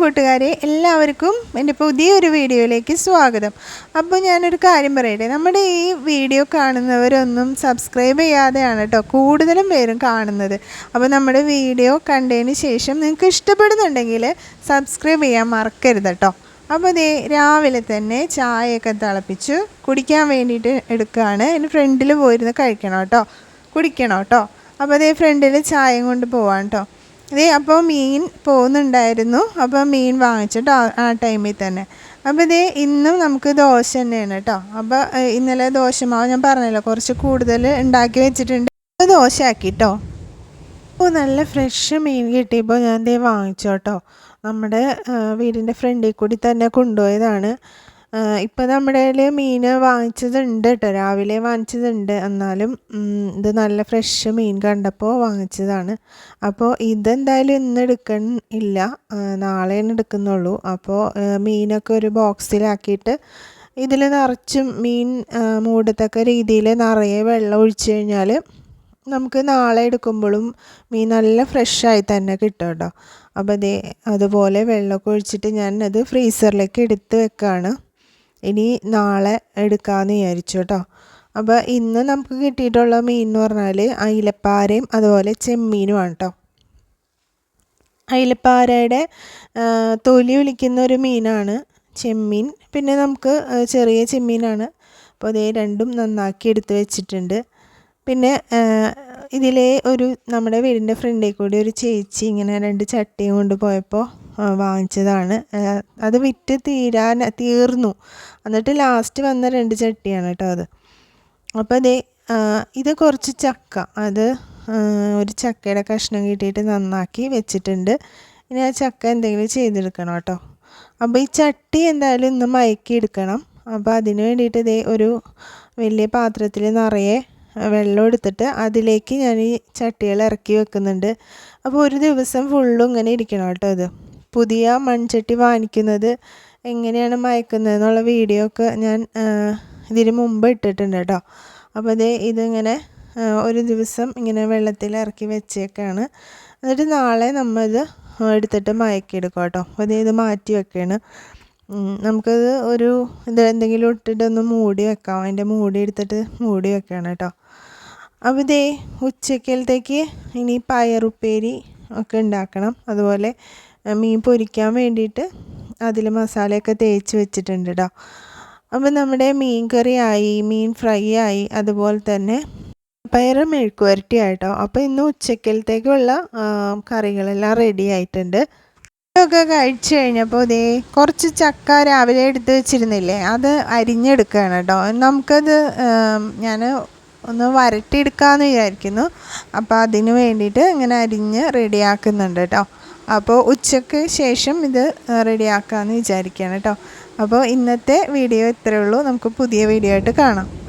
കൂട്ടുകാരെ എല്ലാവർക്കും എന്റെ പുതിയൊരു വീഡിയോയിലേക്ക് സ്വാഗതം. അപ്പോൾ ഞാനൊരു കാര്യം പറയട്ടെ നമ്മുടെ ഈ വീഡിയോ കാണുന്നവരൊന്നും സബ്സ്ക്രൈബ് ചെയ്യാതെയാണ് കേട്ടോ കൂടുതലും പേരും കാണുന്നത്. അപ്പോൾ നമ്മുടെ വീഡിയോ കണ്ടതിന് ശേഷം നിങ്ങൾക്ക് ഇഷ്ടപ്പെടുന്നുണ്ടെങ്കിൽ സബ്സ്ക്രൈബ് ചെയ്യാൻ മറക്കരുത് കേട്ടോ. അപ്പോൾ അതേ രാവിലെ തന്നെ ചായയൊക്കെ തിളപ്പിച്ച് കുടിക്കാൻ വേണ്ടിയിട്ട് എടുക്കുകയാണ്. എന്റെ ഫ്രണ്ടിൽ പോയിരുന്ന് കഴിക്കണം കേട്ടോ കുടിക്കണം കേട്ടോ. അപ്പോൾ അതേ ഫ്രണ്ടിൽ ചായയും കൊണ്ട് പോവാം കേട്ടോ. ഇതേ അപ്പോൾ മീൻ പോകുന്നുണ്ടായിരുന്നു. അപ്പോൾ മീൻ വാങ്ങിച്ചിട്ടോ ആ ടൈമിൽ തന്നെ. അപ്പോൾ ഇതേ ഇന്നും നമുക്ക് ദോശ തന്നെയാണ് കേട്ടോ. അപ്പോൾ ഇന്നലെ ദോശമാവ് ഞാൻ പറഞ്ഞല്ലോ കുറച്ച് കൂടുതൽ ഉണ്ടാക്കി വെച്ചിട്ടുണ്ട്. ദോശ ആക്കി കേട്ടോ. അപ്പോൾ നല്ല ഫ്രഷ് മീൻ കിട്ടിയപ്പോൾ ഞാൻ ദേ വാങ്ങിച്ചു കേട്ടോ. നമ്മുടെ വീടിന്റെ ഫ്രണ്ടിൽ കൂടി തന്നെ കൊണ്ടുപോയതാണ്. ഇപ്പം നമ്മുടെ കയ്യിൽ മീൻ വാങ്ങിച്ചതുണ്ട് കേട്ടോ രാവിലെ വാങ്ങിച്ചതുണ്ട്. എന്നാലും ഇത് നല്ല ഫ്രഷ് മീൻ കണ്ടപ്പോൾ വാങ്ങിച്ചതാണ്. അപ്പോൾ ഇതെന്തായാലും ഇന്ന് എടുക്കാൻ ഇല്ല. നാളെയാണ് എടുക്കുന്നുള്ളൂ. അപ്പോൾ മീനൊക്കെ ഒരു ബോക്സിലാക്കിയിട്ട് ഇതിൽ നിറച്ചും മീൻ മൂടത്തക്ക രീതിയിൽ നിറയെ വെള്ളം ഒഴിച്ചു കഴിഞ്ഞാൽ നമുക്ക് നാളെ എടുക്കുമ്പോഴും മീൻ നല്ല ഫ്രഷായി തന്നെ കിട്ടും കേട്ടോ അപ്പോൾ അതേ അതുപോലെ വെള്ളമൊക്കെ ഒഴിച്ചിട്ട് ഞാൻ അത് ഫ്രീസറിലേക്ക് എടുത്ത് വെക്കുകയാണ് ഇനി നാളെ എടുക്കാമെന്ന് വിചാരിച്ചു കേട്ടോ അപ്പോൾ ഇന്ന് നമുക്ക് കിട്ടിയിട്ടുള്ള മീൻ എന്ന് പറഞ്ഞാൽ അയിലപ്പാരയും അതുപോലെ ചെമ്മീനുമാണ് കേട്ടോ അയിലപ്പാരയുടെ തൊലി വിളിക്കുന്ന ഒരു മീനാണ് ചെമ്മീൻ. പിന്നെ നമുക്ക് ചെറിയ ചെമ്മീനാണ്. അപ്പോൾ അതേ രണ്ടും നന്നാക്കി എടുത്ത് വെച്ചിട്ടുണ്ട്. പിന്നെ ഇതിലെ ഒരു നമ്മുടെ വീടിന്റെ ഫ്രണ്ടിൽ കൂടി ഒരു ചേച്ചി ഇങ്ങനെ രണ്ട് ചട്ടിയും കൊണ്ട് പോയപ്പോൾ വാങ്ങിച്ചതാണ്. അത് വിറ്റ് തീരാൻ തീർന്നു. എന്നിട്ട് ലാസ്റ്റ് വന്ന രണ്ട് ചട്ടിയാണ് കേട്ടോ അത്. അപ്പോൾ അതേ ഇത് കുറച്ച് ചക്ക. അത് ഒരു ചക്കയുടെ കഷ്ണം കിട്ടിയിട്ട് നന്നാക്കി വെച്ചിട്ടുണ്ട്. ഇനി ആ ചക്ക എന്തെങ്കിലും ചെയ്തെടുക്കണം കേട്ടോ അപ്പോൾ ഈ ചട്ടി എന്തായാലും ഇന്ന് മയക്കി എടുക്കണം. അപ്പോൾ അതിന് വേണ്ടിയിട്ട് ഇതേ ഒരു വലിയ പാത്രത്തിൽ നിറയെ വെള്ളം എടുത്തിട്ട് അതിലേക്ക് ഞാൻ ഈ ചട്ടികൾ ഇറക്കി വെക്കുന്നുണ്ട്. അപ്പോൾ ഒരു ദിവസം ഫുള്ളും ഇങ്ങനെ ഇരിക്കണം കേട്ടോ ഇത്. പുതിയ മൺചട്ടി വാങ്ങിക്കുന്നത് എങ്ങനെയാണ് മയക്കുന്നത് എന്നുള്ള വീഡിയോ ഒക്കെ ഞാൻ ഇതിന് മുമ്പ് ഇട്ടിട്ടുണ്ട് കേട്ടോ. അപ്പോൾ അതേ ഇതിങ്ങനെ ഒരു ദിവസം ഇങ്ങനെ വെള്ളത്തിൽ ഇറക്കി വെച്ചേക്കാണ്. എന്നിട്ട് നാളെ നമ്മൾ ഇത് എടുത്തിട്ട് മയക്കിയെടുക്കും കേട്ടോ. അപ്പോൾ ഇത് മാറ്റി വെക്കുകയാണ് നമുക്കത് ഒരു ഇത് എന്തെങ്കിലും ഇട്ടിട്ട് ഒന്ന് മൂടി വെക്കാം. അതിന്റെ മൂടി എടുത്തിട്ട് മൂടി വെക്കുകയാണ് കേട്ടോ. അപ്പോൾ ഇതേ ഉച്ചക്കലത്തേക്ക് ഇനി പയറുപ്പേരി ഒക്കെ ഉണ്ടാക്കണം. അതുപോലെ മീൻ പൊരിക്കാൻ വേണ്ടിയിട്ട് അതിൽ മസാലയൊക്കെ തേച്ച് വെച്ചിട്ടുണ്ട് കേട്ടോ അപ്പോൾ നമ്മുടെ മീൻ കറി ആയി മീൻ ഫ്രൈ ആയി അതുപോലെ തന്നെ പയറ് മെഴുക്ക് വരട്ടി ആയിട്ടോ. അപ്പോൾ ഇന്ന് ഉച്ചക്കലത്തേക്കുള്ള കറികളെല്ലാം റെഡി ആയിട്ടുണ്ട്. ഒക്കെ കഴിച്ചു കഴിഞ്ഞപ്പോൾ ഇതേ കുറച്ച് ചക്ക രാവിലെ എടുത്ത് വെച്ചിരുന്നില്ലേ അത് അരിഞ്ഞെടുക്കുകയാണ് കേട്ടോ നമുക്കത് ഞാൻ ഒന്ന് വരട്ടിയെടുക്കാമെന്ന് വിചാരിക്കുന്നു. അപ്പോൾ അതിന് വേണ്ടിയിട്ട് ഇങ്ങനെ അരിഞ്ഞ് റെഡിയാക്കുന്നുണ്ട് കേട്ടോ അപ്പോൾ ഉച്ചയ്ക്ക് ശേഷം ഇത് റെഡിയാക്കാമെന്ന് വിചാരിക്കുകയാണ് കേട്ടോ. അപ്പോൾ ഇന്നത്തെ വീഡിയോ ഇത്രയേ ഉള്ളൂ. നമുക്ക് പുതിയ വീഡിയോ ആയിട്ട് കാണാം.